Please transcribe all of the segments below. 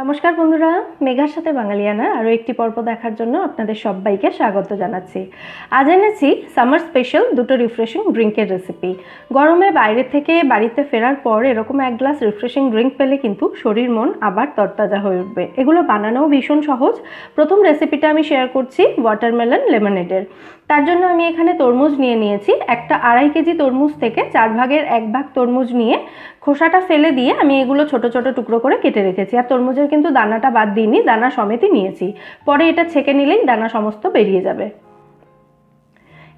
নমস্কার বন্ধুরা, মেঘার সাথে বাঙালিয়ানা আরও একটি পর্ব দেখার জন্য আপনাদের সবাইকে স্বাগত জানাচ্ছি। আজ এনেছি সামার স্পেশাল দুটো রিফ্রেশিং ড্রিঙ্কের রেসিপি। গরমে বাইরে থেকে বাড়িতে ফেরার পর এরকম এক গ্লাস রিফ্রেশিং ড্রিঙ্ক পেলে কিন্তু শরীর মন আবার তরতাজা হয়ে উঠবে। এগুলো বানানোও ভীষণ সহজ। প্রথম রেসিপিটা আমি শেয়ার করছি ওয়াটারমেলন লেমনেডের তার জন্য আমি এখানে তরমুজ নিয়ে নিয়েছি। একটা আড়াই কেজি তরমুজ থেকে চার ভাগের এক ভাগ তরমুজ নিয়ে খোসাটা ফেলে দিয়ে আমি এগুলো ছোট ছোট টুকরো করে কেটে রেখেছি। আর তরমুজের কিন্তু দানাটা বাদ দিইনি, দানা সমেতই নিয়েছি। পরে এটা ছেঁকে নিলেই দানা সমস্ত বেরিয়ে যাবে।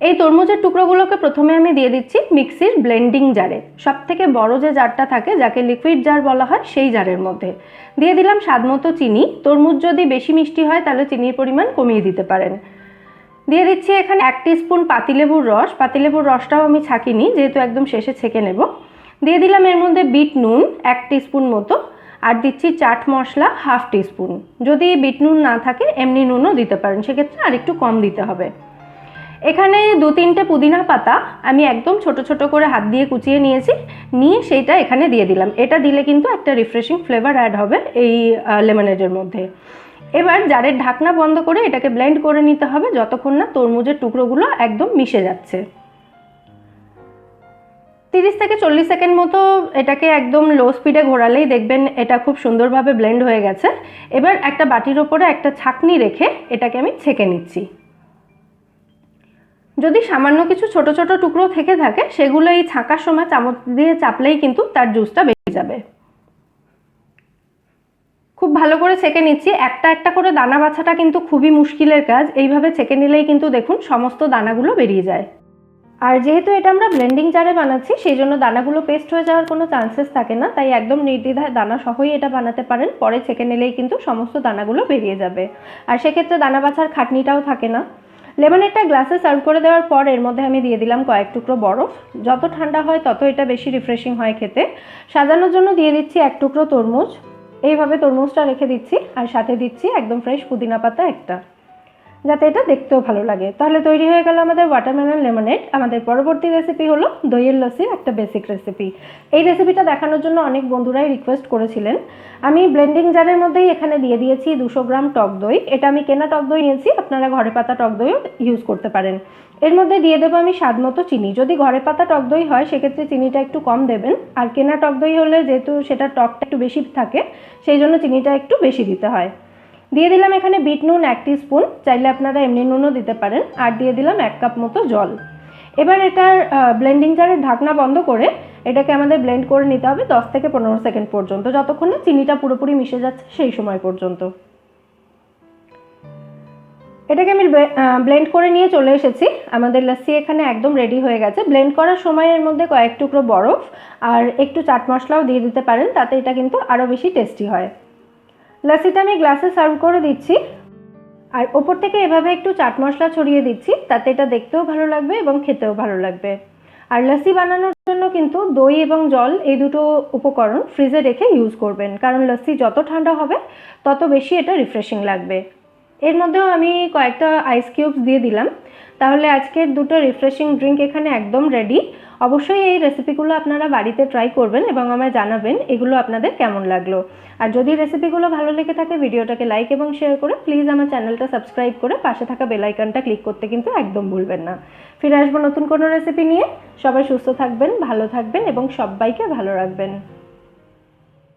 এই তরমুজের টুকরোগুলোকে প্রথমে আমি দিয়ে দিচ্ছি মিক্সির ব্লেন্ডিং জারে। সব থেকে বড় যে জারটা থাকে, যাকে লিকুইড জার বলা হয়, সেই জারের মধ্যে। দিয়ে দিলাম স্বাদ মতো চিনি। তরমুজ যদি বেশি মিষ্টি হয়, তাহলে চিনির পরিমাণ কমিয়ে দিতে পারেন। দিয়ে দিচ্ছি এখানে এক স্পুন পাতিলেবুর রস। পাতিলেবুর রসটাও আমি ছাকিনি, যেহেতু একদম শেষে ছেঁকে নেব। দিয়ে দিলাম এর মধ্যে বিট নুন এক স্পুন মতো, আর দিচ্ছি চাট মশলা হাফ স্পুন যদি বিট নুন না থাকে, এমনি নুনও দিতে পারেন। সেক্ষেত্রে আর একটু কম দিতে হবে। এখানে দু তিনটে পুদিনা পাতা আমি একদম ছোট ছোট করে হাত দিয়ে কুচিয়ে নিয়েছি। নিয়ে সেইটা এখানে দিয়ে দিলাম। এটা দিলে কিন্তু একটা রিফ্রেশিং ফ্লেভার অ্যাড হবে এই লেমনেডের মধ্যে। এবার জারের ঢাকনা বন্ধ করে এটাকে ব্লেন্ড করে নিতে হবে। যতক্ষণ না তরমুজের টুকরোগুলো একদম মিশে যাচ্ছে। তিরিশ থেকে চল্লিশ সেকেন্ড মতো এটাকে একদম লো স্পিডে ঘোরালেই দেখবেন এটা খুব সুন্দরভাবে ব্লেন্ড হয়ে গেছে। এবার একটা বাটির ওপরে একটা ছাকনি রেখে এটাকে আমি ছেঁকে নিচ্ছি। যদি সামান্য কিছু ছোট ছোট টুকরো থেকে থাকে, সেগুলো এই ছাঁকার সময় চামচ দিয়ে চাপলেই কিন্তু তার জুসটা বেরিয়ে যাবে। খুব ভালো করে ছেঁকে নিচ্ছি। একটা একটা করে দানা বাছাটা কিন্তু খুবই মুশকিলের কাজ। এইভাবে ছেঁকে নিলেই কিন্তু দেখুন সমস্ত দানাগুলো বেরিয়ে যায়। আর যেহেতু এটা আমরা ব্লেন্ডিং জারে বানাচ্ছি সেই জন্য দানাগুলো পেস্ট হয়ে যাওয়ার কোনো চান্সেস থাকে না, তাই একদম নির্দ্বিধায় দানা সহই এটা বানাতে পারেন। পরে ছেঁকে নিলেই কিন্তু সমস্ত দানাগুলো বেরিয়ে যাবে। আর সেক্ষেত্রে দানা বাছার খাটনিটাও থাকে না। লেমনেরটা গ্লাসে সার্ভ করে দেওয়ার পর এর মধ্যে আমি দিয়ে দিলাম কয়েক টুকরো বরফ। যত ঠান্ডা হয়, তত এটা বেশি রিফ্রেশিং হয় খেতে। সাজানোর জন্য দিয়ে দিচ্ছি এক টুকরো তরমুজ। এইভাবে তরমুজটা রেখে দিচ্ছি, আর সাথে দিচ্ছি একদম ফ্রেশ পুদিনা পাতা একটা। যাতে এটা দেখতেও ভালো লাগে। তাহলে তৈরি হয়ে গেল আমাদের ওয়াটারমেলন লেমনেড আমাদের পরবর্তী রেসিপি হলো দইয়ের লস্যির একটা বেসিক রেসিপি এই রেসিপিটা দেখানোর জন্য অনেক বন্ধুরাই রিকোয়েস্ট করেছিলেন। আমি ব্লেন্ডিং জারের মধ্যেই এখানে দিয়ে দিয়েছি দুশো গ্রাম টক দই। এটা আমি কেনা টক দই নিয়েছি, আপনারা ঘরে পাতা টক দইও ইউজ করতে পারেন। এর মধ্যে দিয়ে দেবো আমি স্বাদ মতো চিনি। যদি ঘরে পাতা টক দই হয়, সেক্ষেত্রে চিনিটা একটু কম দেবেন। আর কেনা টক দই হলে যেহেতু সেটা টকটা একটু বেশি থাকে, সেই জন্য চিনিটা একটু বেশি দিতে হয়। দিয়ে দিলাম এখানে বিট নুন এক স্পুন চাইলে আপনারা এমনি নুনও দিতে পারেন, আর দিয়ে দিলাম এক কাপ মতো জল। এবার এটার ব্লেন্ডিং জারের ঢাকনা বন্ধ করে এটাকে আমাদের ব্লেন্ড করে নিতে হবে দশ থেকে পনেরো সেকেন্ড পর্যন্ত, যতক্ষণ না চিনিটা পুরোপুরি মিশে যাচ্ছে সেই সময় পর্যন্ত। এটাকে আমি ব্লেন্ড করে নিয়ে চলে এসেছি। আমাদের লস্যি এখানে একদম রেডি হয়ে গেছে। ব্লেন্ড করার সময় এর মধ্যে কয়েক টুকরো বরফ আর একটু চাট মশলাও দিয়ে দিতে পারেন, তাতে এটা কিন্তু আরও বেশি টেস্টি হয়। লস্যিটা আমি গ্লাসে সার্ভ করে দিচ্ছি। আর ওপর থেকে এভাবে একটু চাট মশলা ছড়িয়ে দিচ্ছি, তাতে এটা দেখতেও ভালো লাগবে এবং খেতেও ভালো লাগবে। আর লস্যি বানানোর জন্য কিন্তু দই এবং জল এই দুটো উপকরণ ফ্রিজে রেখে ইউজ করবেন, কারণ লস্যি যত ঠান্ডা হবে, তত বেশি এটা রিফ্রেশিং লাগবে। এর মধ্যেও আমি কয়েকটা আইস কিউবস দিয়ে দিলাম। তাহলে আজকের দুটো রিফ্রেশিং ড্রিঙ্ক এখানে একদম রেডি অবশ্যই এই রেসিপিগুলো আপনারা বাড়িতে ট্রাই করবেন এবং আমায় জানাবেন এগুলো আপনাদের কেমন লাগল। আর যদি রেসিপিগুলো ভালো লেগে থাকে, ভিডিওটাকে লাইক এবং শেয়ার করে প্লিজ আমার চ্যানেলটা সাবস্ক্রাইব করে পাশে থাকা বেলাইকনটা ক্লিক করতে কিন্তু একদম ভুলবেন না। ফিরে আসব নতুন কোনো রেসিপি নিয়ে। সবাই সুস্থ থাকবেন, ভালো থাকবেন এবং সবাইকে ভালো রাখবেন।